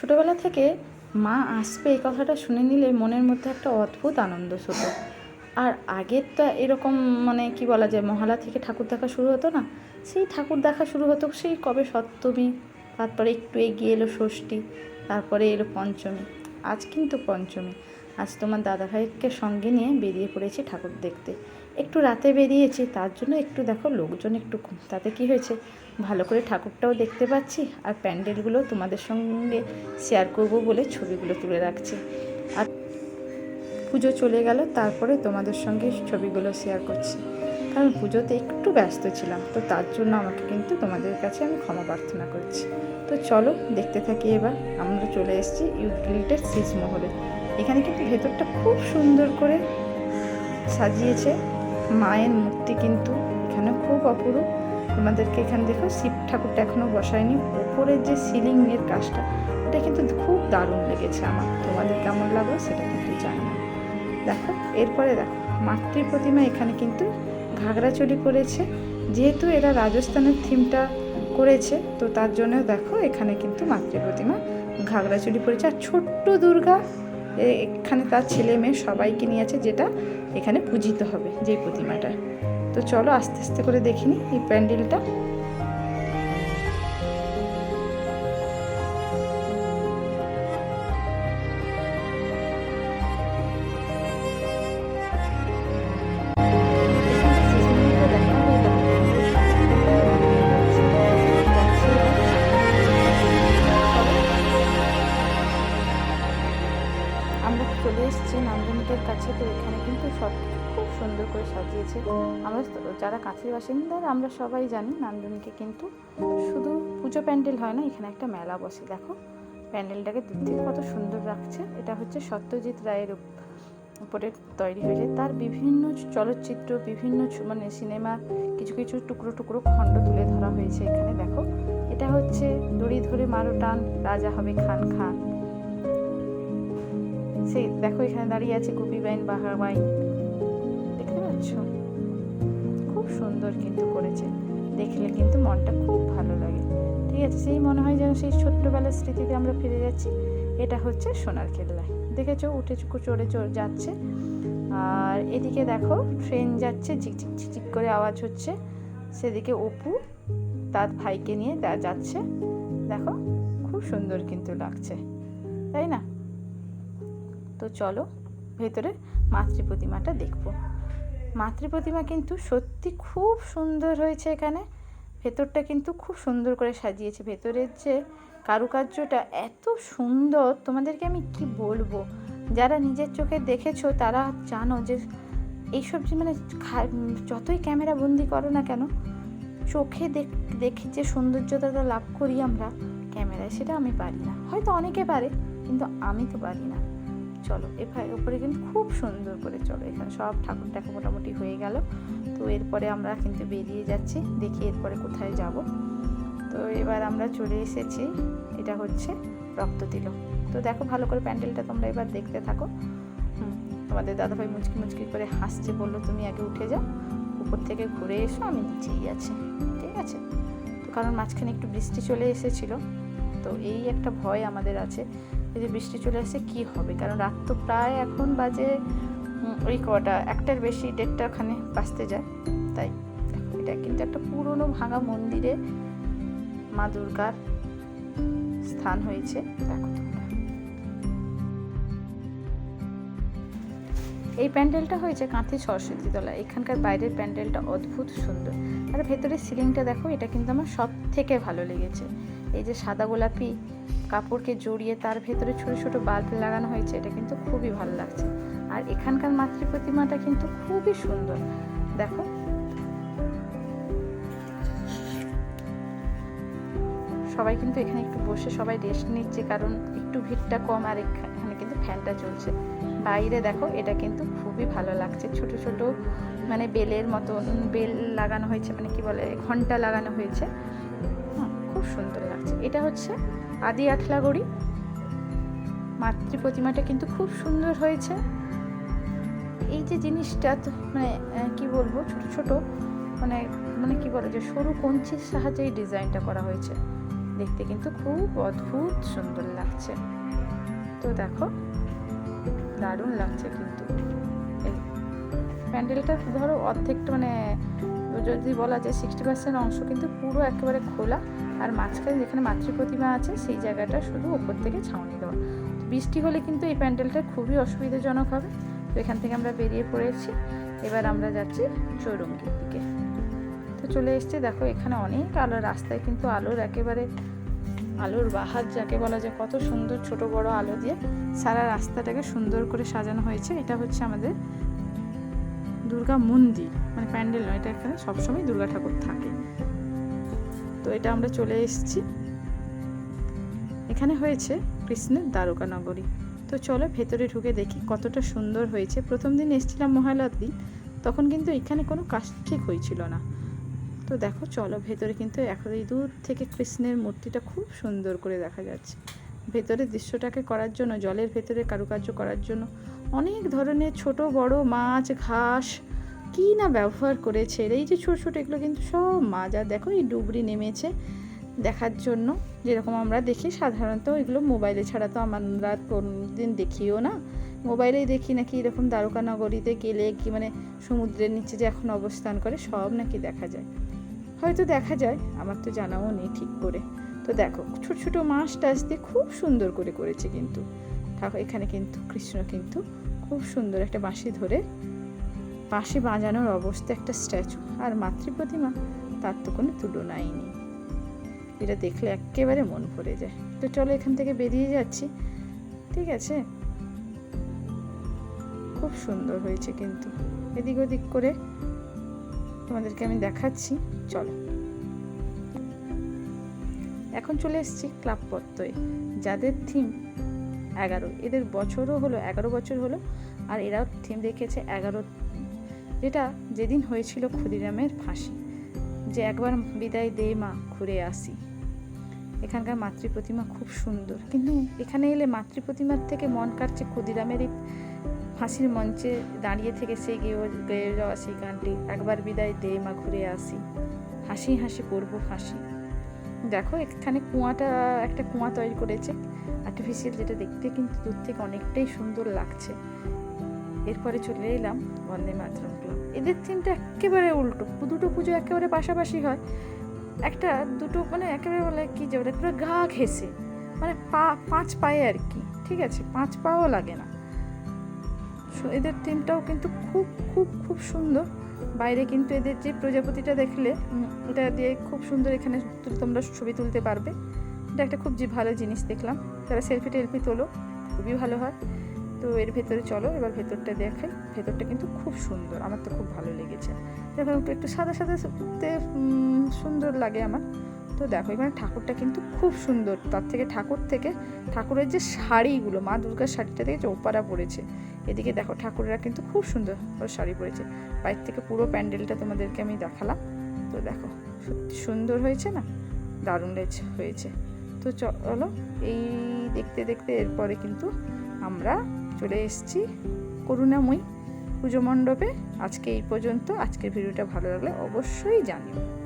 ছোটোবেলা থেকে মা আসবে এই কথাটা শুনে নিলে মনের মধ্যে একটা অদ্ভুত আনন্দ হতো। আর আগের তো এরকম মানে কি বলা যায়, মহালা থেকে ঠাকুর দেখা শুরু হতো না? সেই ঠাকুর দেখা শুরু হতো, সেই কবে সপ্তমী, তারপরে একটু এগিয়ে এলো ষষ্ঠী, তারপরে এলো পঞ্চমী, আজ কিন্তু পঞ্চমী। আজ তোমার দাদাভাইকে সঙ্গে নিয়ে বেরিয়ে পড়েছি ঠাকুর দেখতে। একটু রাতে বেরিয়েছি, তার জন্য একটু দেখো লোকজন একটু কম। তাতে কি হয়েছে? ভালো করে ঠাকুরটাও দেখতে পাচ্ছি আর প্যান্ডেলগুলো তোমাদের সঙ্গে শেয়ার করব বলে ছবিগুলো তুলে রাখছি। আর পুজো চলে গেল, তারপরে তোমাদের সঙ্গে ছবিগুলো শেয়ার করছি। কারণ পুজোতে একটু ব্যস্ত ছিলাম, তো তার জন্য আমাকে কিন্তু তোমাদের কাছে আমি ক্ষমা প্রার্থনা করছি। তো চলো দেখতে থাকি এবার, আমরা চলে এসেছি ইউথ গিল্ডের শীষমহলে এখানে কিন্তু ভেতরটা খুব সুন্দর করে সাজিয়েছে। মায়ের মূর্তি কিন্তু এখানে খুব অপরূপ। তোমাদেরকে এখানে দেখো, শিব ঠাকুরটা এখনও বসায়নি। উপরের যে সিলিংয়ের কাজটা এটা কিন্তু খুব দারুণ লেগেছে আমার। তোমাদের কেমন লাগল সেটা কিন্তু জানি দেখো, এরপরে দেখো, মাতৃ প্রতিমা এখানে কিন্তু ঘাগড়াচড়ি করেছে। যেহেতু এরা রাজস্থানের থিমটা করেছে, তো তার জন্য দেখো এখানে কিন্তু মাতৃ প্রতিমা ঘাগড়াচড়ি করেছে। আর ছোট্ট দুর্গা এখানে তার ছেলে মেয়ে সবাইকে নিয়ে আছে যেটা এখানে পূজিত হবে যেই প্রতিমাটা। তো চলো আস্তে আস্তে করে দেখিনি এই প্যান্ডেলটা। এসেছি নান্দনিকের কাছে, তো এখানে কিন্তু সব খুব সুন্দর করে সাজিয়েছে। আমরা যারা কাছের বাসিন্দার, আমরা সবাই জানি নান্দনিকে কিন্তু শুধু পুজো প্যান্ডেল হয় না, এখানে একটা মেলা বসে। দেখো, প্যান্ডেলটাকে দূর থেকে কত সুন্দর রাখছে। এটা হচ্ছে সত্যজিৎ রায়ের উপরে তৈরি হয়েছে। তার বিভিন্ন চলচ্চিত্র, বিভিন্ন মানে সিনেমা, কিছু কিছু টুকরো টুকরো খণ্ড তুলে ধরা হয়েছে এখানে। দেখো, এটা হচ্ছে দড়ি ধরে মারো টান, রাজা হবে খান খান। সেই দেখো এখানে দাঁড়িয়ে আছে গুপি বাইন বাহা বাইন দেখতে পাচ্ছ? খুব সুন্দর কিন্তু করেছে। দেখলে কিন্তু মনটা খুব ভালো লাগে। ঠিক আছে, সেই মনে হয় যেন সেই ছোট্টবেলার স্মৃতিতে আমরা ফিরে যাচ্ছি। এটা হচ্ছে সোনার কেল্লায় দেখেছ? উঠে চুকু চড়ে চড়ে যাচ্ছে। আর এদিকে দেখো, ট্রেন যাচ্ছে ঝিকঝিক ঝিকঝিক করে আওয়াজ হচ্ছে। সেদিকে অপু তার ভাইকে নিয়ে যাচ্ছে। দেখো, খুব সুন্দর কিন্তু লাগছে। তাই না? তো চলো ভেতরে মাতৃ প্রতিমাটা দেখব। মাতৃ প্রতিমা কিন্তু সত্যি খুব সুন্দর হয়েছে এখানে। ভেতরটা কিন্তু খুব সুন্দর করে সাজিয়েছে। ভেতরের যে কারুকার্যটা এত সুন্দর, তোমাদেরকে আমি কি বলব? যারা নিজের চোখে দেখেছ, তারা জানো যে এইসব যে মানে যতই ক্যামেরা বন্দি করো না কেন, চোখে দেখে যে সৌন্দর্যতাটা লাভ করি আমরা ক্যামেরায়, সেটা আমি পারি না। হয়তো অনেকে পারে, কিন্তু আমি তো পারি না। চলো। এবার উপরে কিন্তু খুব সুন্দর করে চলো। এখানে সব ঠাকুর দেখা মোটামুটি হয়ে গেল। তো এরপরে আমরা কিন্তু বেরিয়ে যাচ্ছি। দেখি এরপরে কোথায় যাব। তো এবার আমরা চলে এসেছি। এটা হচ্ছে রক্ত তিলক তো দেখো ভালো করে প্যান্ডেলটা তোমরা এবার দেখতে থাকো। তোমাদের দাদাভাই মুচকি মুচকি করে হাসছে, বলল, তুমি আগে উঠে যাও। উপর থেকে ঘুরে এসো, আমি নিচেই আছি। ঠিক আছে? তো কারণ মাঝখানে একটু বৃষ্টি চলে এসেছিল। তো এই একটা ভয় আমাদের আছে যে বৃষ্টি চলে আসে কি হবে? কারণ রাত তো প্রায় এখন বাজে ওই কটা, একটার বেশি দেড়টা ওখানে বাঁচতে যায়। তাই এটা কিন্তু একটা পুরনো ভাঙা মন্দিরে মা দুর্গার স্থান হয়েছে। দেখো এই প্যান্ডেলটা হয়েছে কাঁথি সরস্বতী তলা এখানকার বাইরের প্যান্ডেলটা অদ্ভুত সুন্দর। আর ভেতরের সিলিংটা দেখো, এটা কিন্তু আমার সব থেকে ভালো লেগেছে। এই যে সাদা গোলাপি কাপড়কে জড়িয়ে তার ভেতরে ছোট ছোট বাল্ব লাগানো হয়েছে, এটা কিন্তু খুবই ভালো লাগছে। আর এখানকার মাতৃ প্রতিমাটা কিন্তু খুবই সুন্দর। দেখো। সবাই কিন্তু এখানে একটু বসে সবাই রেস্ট নিচ্ছে, কারণ একটু ভিড়টা কম আর এখানে কিন্তু ফ্যানটা চলছে বাইরে দেখো, এটা কিন্তু খুবই ভালো লাগছে। ছোট ছোট মানে বেলের মতন বেল লাগানো হয়েছে মানে কি বলে, ঘণ্টা লাগানো হয়েছে। খুব সুন্দর লাগছে। এটা হচ্ছে আদি আঠলাগড়ি মাতৃ প্রতিমাটা কিন্তু খুব সুন্দর হয়েছে। এই যে জিনিসটা মানে কি বলব, ছোট ছোট মানে মানে কি বলে যে সরু কঞ্চির সাহায্যে এই ডিজাইনটা করা হয়েছে। দেখতে কিন্তু খুব অদ্ভুত সুন্দর লাগছে। তো দেখো দারুণ লাগছে কিন্তু। প্যান্ডেলটা ধরো অর্ধেকটা মানে যদি বলা যায় সিক্সটি পার্সেন্ট অংশ কিন্তু পুরো একেবারে খোলা। আর মাঝখানে যেখানে মাতৃ প্রতিমা আছে, সেই জায়গাটা শুধু ওপর থেকে ছাউনি দেওয়া। বৃষ্টি হলে কিন্তু এই প্যান্ডেলটা খুবই অসুবিধাজনক হবে। তো এখান থেকে আমরা বেরিয়ে পড়েছি। এবার আমরা যাচ্ছি চৌরঙ্গির দিকে। তো চলে এসছে, দেখো এখানে অনেক আলো, রাস্তায় কিন্তু আলোর একেবারে আলোর বাহার যাকে বলা যায়, কত সুন্দর ছোট বড় আলো দিয়ে সারা রাস্তাটাকে সুন্দর করে সাজানো হয়েছে। এটা হচ্ছে আমাদের দুর্গা মন্দির মানে প্যান্ডেল নয়, এটা এখানে সবসময় দুর্গা ঠাকুর থাকে। তো এটা আমরা চলে এসেছি। এখানে হয়েছে কৃষ্ণের দ্বারকা নগরী। তো চলো ভেতরে ঢুকে দেখি কতটা সুন্দর হয়েছে। প্রথম দিন এসেছিলাম মহালয়ার দিন, তখন কিন্তু এখানে কোনো কাজ ঠিক হয়েছিল না। তো দেখো, চলো ভেতরে কিন্তু এখন এই দূর থেকে কৃষ্ণের মূর্তিটা খুব সুন্দর করে দেখা যাচ্ছে। ভেতরের দৃশ্যটাকে করার জন্য, জলের ভেতরে কারুকার্য করার জন্য অনেক ধরনের ছোট, বড় মাছ, ঘাস, কি না ব্যবহার করেছে? এই যে ছোট ছোট এগুলো কিন্তু সব মাছ। আর দেখো, এই ডুবরি নেমেছে দেখার জন্য। যেরকম আমরা দেখি, সাধারণত এগুলো মোবাইলে ছাড়া তো আমরা কোনদিন দেখিও না। মোবাইলেই দেখি নাকি এরকম দ্বারকা নগরীতে গেলে কি মানে সমুদ্রের নিচে যে এখন অবস্থান করে, সব নাকি দেখা যায়। হয়তো দেখা যায়, আমার তো জানাও নেই ঠিক করে। তো দেখো, ছোট ছোট মাছ টাছ দিয়ে খুব সুন্দর করে করেছে কিন্তু। ঠাকুর, এখানে কিন্তু, কৃষ্ণ কিন্তু খুব সুন্দর একটা বাঁশি ধরে, বাঁশি বাজানোর অবস্থা একটা স্ট্যাচু আর মাতৃ প্রতিমা তার তো কোনো তুলনাই নেই। এটা দেখলে একেবারে মন ভরে যায়। তো চলো এখান থেকে বেরিয়ে যাচ্ছি। ঠিক আছে? খুব সুন্দর হয়েছে কিন্তু। এদিক ওদিক করে তোমাদেরকে আমি দেখাচ্ছি। চলো। এখন চলে এসেছি ক্লাব পত্তয়ে যাদের থিম এগারো। এদের বছরও হলো, এগারো বছর হলো, আর এরাও থিম রেখেছে এগারো যেটা যেদিন হয়েছিল ক্ষুদিরামের ফাঁসি, যে একবার বিদায় দে মা, ঘুরে আসি। এখানকার মাতৃ প্রতিমা খুব সুন্দর। কিন্তু এখানে এলে মাতৃ প্রতিমার থেকে মন কাটছে ক্ষুদিরামের এই ফাঁসির মঞ্চে দাঁড়িয়ে থেকে সেই গেয়ে গেয়ে যাওয়া সেই গানটি, একবার বিদায় দে মা, ঘুরে আসি। হাসি হাসি করব ফাঁসি। দেখো, এখানে কুয়াটা, একটা কুয়া তৈরি করেছে। আর্টিফিশিয়াল যেটা দেখতে কিন্তু দূর থেকে অনেকটাই সুন্দর লাগছে। এরপরে চলে এলাম বন্দে মাতরম ক্লাব। এদের থিমটা একেবারে উল্টো। দুটো পুজো একেবারে পাশাপাশি হয়। একটা, দুটো মানে একেবারে বলে কি যে ওটা পুরো গা ঘেসে মানে পা, পাঁচ পায়ে আর কি, ঠিক আছে? পাঁচ পাও লাগে না। এদের থিমটাও কিন্তু খুব খুব খুব সুন্দর। বাইরে কিন্তু এদের যে প্রজাপতিটা দেখলে এটা দিয়ে খুব সুন্দর এখানে তোমরা ছবি তুলতে পারবে। এটা একটা খুব ভালো জিনিস দেখলাম। তারা সেলফি টেলফি তোলো খুবই ভালো হয়। তো এর ভেতরে চলো এবার ভেতরটা দেখাই। ভেতরটা কিন্তু খুব সুন্দর আমার তো খুব ভালো লেগেছে। দেখো একটু একটু সাদা সাদা তে, সুন্দর লাগে আমার। তো দেখো এখানে ঠাকুরটা কিন্তু খুব সুন্দর। তার থেকে ঠাকুর থেকে ঠাকুরের যে শাড়িগুলো মা দুর্গার শাড়িটা থেকে চৌপাড়া পড়েছে। এদিকে দেখো, ঠাকুরেরা কিন্তু খুব সুন্দর শাড়ি পরেছে। বাইর থেকে পুরো প্যান্ডেলটা তোমাদেরকে আমি দেখালাম। তো দেখো, সত্যি সুন্দর হয়েছে না? দারুণ হয়েছে। তো চলো, এই দেখতে দেখতে এরপরে কিন্তু আমরা চলে এসেছি করুণাময়ী পুজো মণ্ডপে। আজকে এই পর্যন্ত। আজকের ভিডিওটা ভালো লাগলে অবশ্যই জানিও।